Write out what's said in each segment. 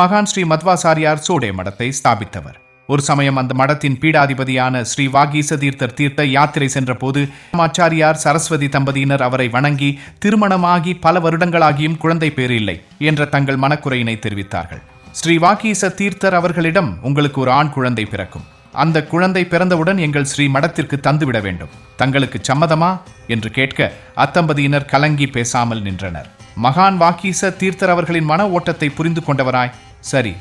மகான் ஸ்ரீ மத்வாசாரியார் சோடே மடத்தை ஸ்தாபித்தவர். ஒரு சமயம் அந்த மடத்தின் பீடாதிபதியான ஸ்ரீ வாகீச தீர்த்தர் தீர்த்த யாத்திரை சென்றபோது ஆச்சாரியார் சரஸ்வதி தம்பதியினர் அவரை வணங்கி திருமணமாகி பல வருடங்களாகியும் குழந்தை பேர் இல்லை என்ற தங்கள் மனக்குறையினை தெரிவித்தார்கள். ஸ்ரீ வாகீச தீர்த்தர் அவர்களிடம் உங்களுக்கு ஒரு ஆண் குழந்தை பிறக்கும். அந்த குழந்தை பிறந்தவுடன் எங்கள் ஸ்ரீ மடத்திற்கு தந்துவிட வேண்டும். தங்களுக்கு சம்மதமா? என்று கேட்க அத்தம்பதியினர் கலங்கி பேசாமல் நின்றனர். மகான் வாக்கீச தீர்த்தர் அவர்களின் மன ஓட்டத்தை புரிந்து கொண்டவராய் சரி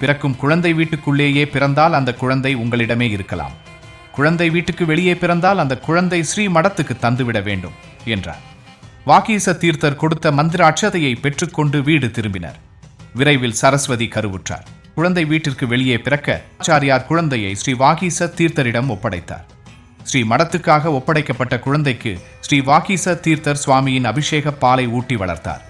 பிறக்கும் குழந்தை வீட்டுக்குள்ளேயே பிறந்தால் அந்த குழந்தை உங்களிடமே இருக்கலாம். குழந்தை வீட்டுக்கு வெளியே பிறந்தால் அந்த குழந்தை ஸ்ரீ மடத்துக்கு தந்துவிட வேண்டும் என்றார். வாக்கீச தீர்த்தர் கொடுத்த மந்திர அட்சதையை பெற்றுக்கொண்டு வீடு திரும்பினர். விரைவில் சரஸ்வதி கருவுற்றார். குழந்தை வீட்டிற்கு வெளியே பிறக்க ஆச்சாரியார் குழந்தையை ஸ்ரீ வாகீச தீர்த்தரிடம் ஒப்படைத்தார். ஸ்ரீ மடத்துக்காக ஒப்படைக்கப்பட்ட குழந்தைக்கு ஸ்ரீ வாகீச தீர்த்தர் சுவாமியின் அபிஷேக பாலை ஊட்டி வளர்த்தார்.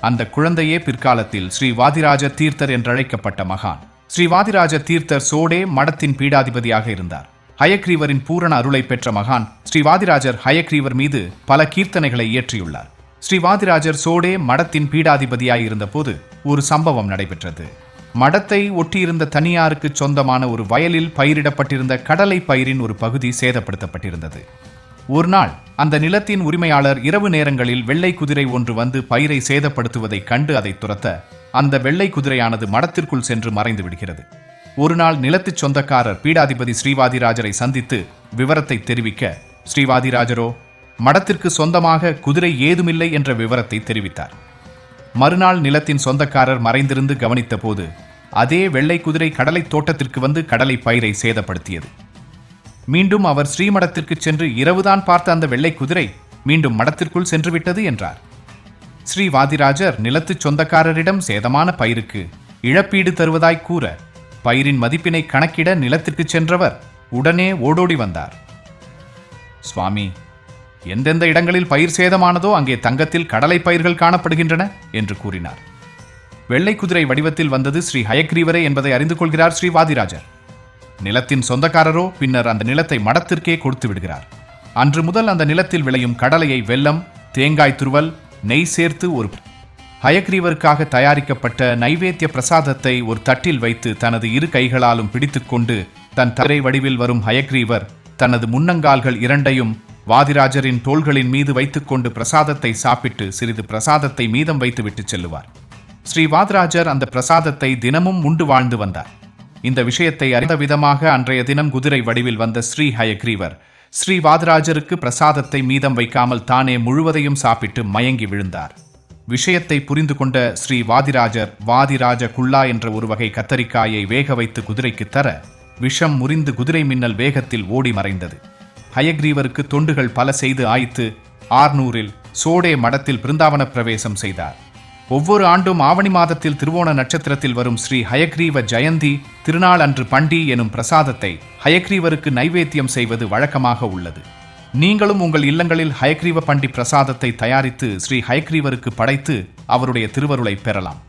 அந்த குழந்தையே பிற்காலத்தில் ஸ்ரீ வாதிராஜ தீர்த்தர் என்றழைக்கப்பட்ட மகான். ஸ்ரீ வாதிராஜ தீர்த்தர் சோடே மடத்தின் பீடாதிபதியாக இருந்தார். ஹயக்ரீவரின் பூரண அருளை பெற்ற மகான் ஸ்ரீவாதிராஜர் ஹயக்ரீவர் மீது பல கீர்த்தனைகளை இயற்றியுள்ளார். ஸ்ரீவாதிராஜர் சோடே மடத்தின் பீடாதிபதியாய் இருந்தபோது ஒரு சம்பவம் நடைபெற்றது. மடத்தை ஒட்டியிருந்த தனியாருக்கு சொந்தமான ஒரு வயலில் பயிரிடப்பட்டிருந்த கடலை பயிரின் ஒரு பகுதி சேதப்படுத்தப்பட்டிருந்தது. ஒரு நாள் அந்த நிலத்தின் உரிமையாளர் இரவு நேரங்களில் வெள்ளை குதிரை ஒன்று வந்து பயிரை சேதப்படுத்துவதைக் கண்டு அதை துரத்த அந்த வெள்ளை குதிரையானது மடத்திற்குள் சென்று மறைந்து விடுகிறது. ஒரு நாள் நிலத்துச் சொந்தக்காரர் பீடாதிபதி ஸ்ரீவாதிராஜரை சந்தித்து விவரத்தை தெரிவிக்க ஸ்ரீவாதிராஜரோ மடத்திற்கு சொந்தமாக குதிரை ஏதுமில்லை என்ற விவரத்தை தெரிவித்தார். மறுநாள் நிலத்தின் சொந்தக்காரர் மறைந்திருந்து கவனித்தபோது அதே வெள்ளை குதிரை கடலை தோட்டத்திற்கு வந்து கடலை பயிரை சேதப்படுத்தியது. மீண்டும் அவர் ஸ்ரீமடத்திற்கு சென்று இரவுதான் பார்த்த அந்த வெள்ளை குதிரை மீண்டும் மடத்திற்குள் சென்று விட்டது என்றார். ஸ்ரீ வாதிராஜர் நிலத்துச் சொந்தக்காரரிடம் சேதமான பயிருக்கு இழப்பீடு தருவதாய் கூற பயிரின் மதிப்பினை கணக்கிட நிலத்திற்கு சென்றவர் உடனே ஓடோடி வந்தார். சுவாமி எந்தெந்த இடங்களில் பயிர் சேதமானதோ அங்கே தங்கத்தில் கடலை பயிர்கள் காணப்படுகின்றன என்று கூறினார். வெள்ளை குதிரை வடிவத்தில் வந்தது ஸ்ரீ ஹயக்ரீவரே என்பதை அறிந்து கொள்கிறார் ஸ்ரீ வாதிராஜர். நிலத்தின் சொந்தக்காரரோ பின்னர் அந்த நிலத்தை மடத்திற்கே கொடுத்து விடுகிறார். அன்று முதல் அந்த நிலத்தில் விளையும் கடலையை வெல்லம் தேங்காய் துருவல் நெய் சேர்த்து ஒரு ஹயக்ரீவருக்காக தயாரிக்கப்பட்ட நைவேத்திய பிரசாதத்தை ஒரு தட்டில் வைத்து தனது இரு கைகளாலும் பிடித்துக்கொண்டு தன் தரை வடிவில் வரும் ஹயக்ரீவர் தனது முன்னங்கால்கள் இரண்டையும் வாதிராஜரின் தோள்களின் மீது வைத்துக்கொண்டு பிரசாதத்தை சாப்பிட்டு சிறிது பிரசாதத்தை மீதம் வைத்துவிட்டு செல்லுவார். ஸ்ரீ வாதிராஜர் அந்த பிரசாதத்தை தினமும் உண்டு வாழ்ந்து வந்தார். இந்த விஷயத்தை அறிந்த விதமாக அன்றைய தினம் குதிரை வடிவில் வந்த ஸ்ரீ ஹயக்ரீவர் ஸ்ரீ வாதராஜருக்கு பிரசாதத்தை மீதம் வைக்காமல் தானே முழுவதையும் சாப்பிட்டு மயங்கி விழுந்தார். விஷயத்தை புரிந்து கொண்ட ஸ்ரீ வாதிராஜர் வாதிராஜ குல்லா என்ற ஒரு வகை கத்தரிக்காயை வேக வைத்து குதிரைக்கு தர விஷம் முறிந்து குதிரை மின்னல் வேகத்தில் ஓடி மறைந்தது. ஹயக்ரீவருக்கு தொண்டுகள் பல செய்து ஆய்த்து ஆர்நூரில் சோடே மடத்தில் பிருந்தாவன பிரவேசம் செய்தார். ஒவ்வொரு ஆண்டும் ஆவணி மாதத்தில் திருவோண நட்சத்திரத்தில் வரும் ஸ்ரீ ஹயக்ரீவ ஜெயந்தி திருநாள் அன்று பண்டி எனும் பிரசாதத்தை ஹயக்ரீவருக்கு நைவேத்தியம் செய்வது வழக்கமாக உள்ளது. நீங்களும் உங்கள் இல்லங்களில் ஹயக்ரீவ பண்டி பிரசாதத்தை தயாரித்து ஸ்ரீ ஹயக்ரீவருக்கு படைத்து அவருடைய திருவருளை பெறலாம்.